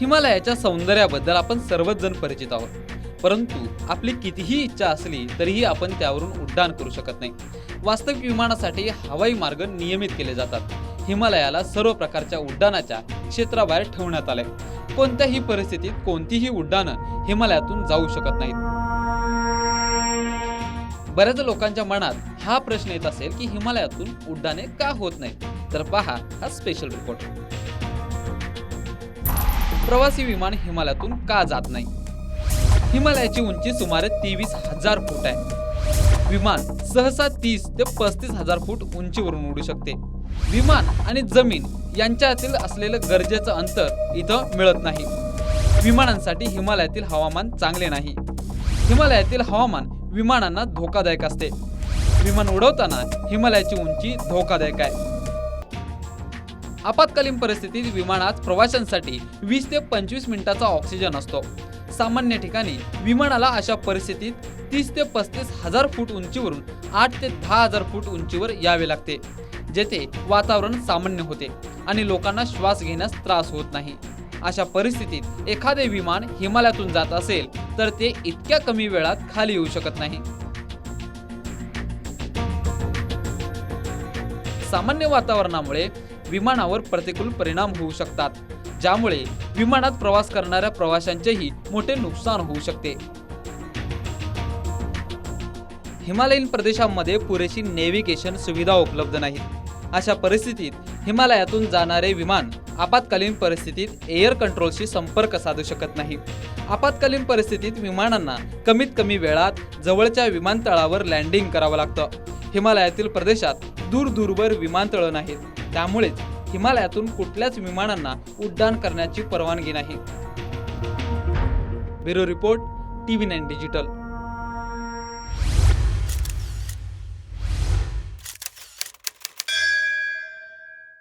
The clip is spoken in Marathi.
हिमालयाच्या सौंदर्याबद्दल आपण सर्वच जण परिचित आहोत. परंतु आपली कितीही इच्छा असली तरीही आपण त्यावरून उड्डाण करू शकत नाही. वास्तविक विमानासाठी हवाई मार्ग नियमित केले जातात. हिमालयाला सर्व प्रकारच्या उड्डाणाच्या क्षेत्राबाहेर ठेवण्यात आले कोणत्याही परिस्थितीत कोणतीही उड्डाणं हिमालयातून जाऊ शकत नाहीत. बऱ्याच लोकांच्या मनात हा प्रश्न येत असेल की हिमालयातून उड्डाणे का होत नाहीत? तर पहा हा स्पेशल रिपोर्ट प्रवासी विमान हिमालयातून का जात नाही? हिमालयाची उंची सुमारे तेवीस हजार फूट आहे. विमान सहसा तीस ते पस्तीस हजार फूट उंचीवरून उडू शकते. विमान आणि जमीन यांच्यातील असलेलं गरजेचं अंतर इथं मिळत नाही. विमानांसाठी हिमालयातील हवामान चांगले नाही. हिमालयातील हवामान विमानांना धोकादायक असते. विमान उडवताना हिमालयाची उंची धोकादायक आहे. आपत्कालीन परिस्थितीत विमानात प्रवाशांसाठी वीस ते पंचवीस मिनिटाचा ऑक्सिजन असतो. सामान्य ठिकाणी विमानाला अशा परिस्थितीत तीस ते पस्तीस हजार फूट उंचीवरून आठ ते दहा हजार फूट उंचीवर यावे लागते जेथे वातावरण सामान्य होते आणि लोकांना श्वास घेण्यास त्रास होत नाही. अशा परिस्थितीत एखादे विमान हिमालयातून जात असेल तर ते इतक्या कमी वेळात खाली येऊ शकत नाही. सामान्य वातावरणामुळे विमानावर प्रतिकूल परिणाम होऊ शकतात. ज्यामुळे विमानात प्रवास करणाऱ्या प्रवाशांचेही मोठे नुकसान होऊ शकते. हिमालयीन प्रदेशांमध्ये पुरेशी नेव्हिगेशन सुविधा उपलब्ध नाहीत. अशा परिस्थितीत हिमालयातून जाणारे विमान आपत्कालीन परिस्थितीत एअर कंट्रोलशी संपर्क साधू शकत नाही आपत्कालीन परिस्थितीत विमानांना कमीत कमी वेळात जवळच्या विमानतळावर लँडिंग करावं लागतं. हिमालयातील प्रदेशात दूर दूरवर विमानतळं नाहीत. त्यामुळेच हिमालयातून कुठल्याच विमानांना उड्डाण करण्याची परवानगी नाही. Bureau report T V nine digital.